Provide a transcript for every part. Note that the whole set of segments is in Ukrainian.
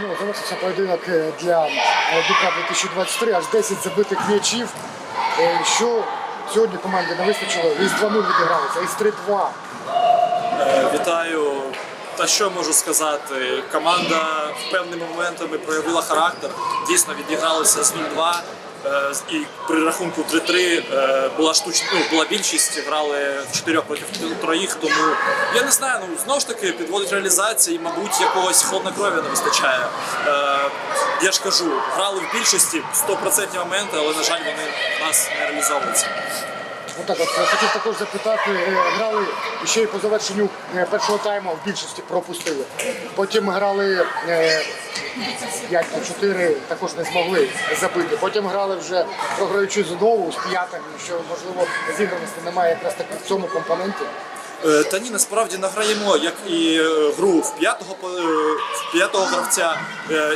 завершився поєдинок е, для Дука 2023, аж 10 забитих м'ячів. Е, Що сьогодні команді не вистачило? Із 2-0 відігралися, із 3-2. Е, Вітаю. Та що можу сказати? Команда певними моментами проявила характер. Дійсно відігралися з 0-2. Е, І при рахунку 3-3 е, була штучна, ну, була більшість, грали в 4 проти троїх. Тому я не знаю, ну знову ж таки підводить реалізації, мабуть, якогось хладнокров'я не вистачає. Е, Я ж кажу, грали в більшості 100% моменти, але на жаль, вони в нас не реалізовуються. Отак от е, хотів також запитати, е, грали ще й по завершенню е, першого тайму в більшості пропустили. Потім грали е, 5 на 4, також не змогли забити. Потім грали вже програючи знову з п'ятами, що можливо зіграності немає якраз таки в цьому компоненті. Е, Та ні, насправді награємо як і е, гру в п'ятого е, в п'ятого гравця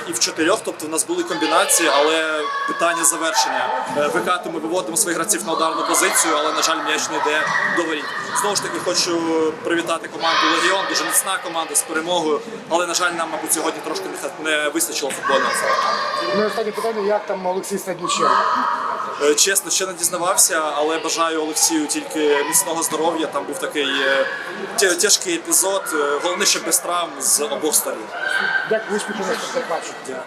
і в чотирьох. Тобто в нас були комбінації, але питання завершення. ВК ми виводимо своїх гравців на ударну позицію, але на жаль, м'яч не йде до воріт. Знову ж таки, хочу привітати команду Легіон. Дуже міцна команда з перемогою. Але на жаль, нам, мабуть, сьогодні трошки не вистачило футбольного. Ну і останнє питання, як там Олексій Стадніченко? Е, Чесно, ще не дізнавався, але бажаю Олексію тільки міцного здоров'я. Там був такий е, тяжкий епізод. Е, Головне, щоб без травм з обох сторін. Дякую, успіху. Дякую.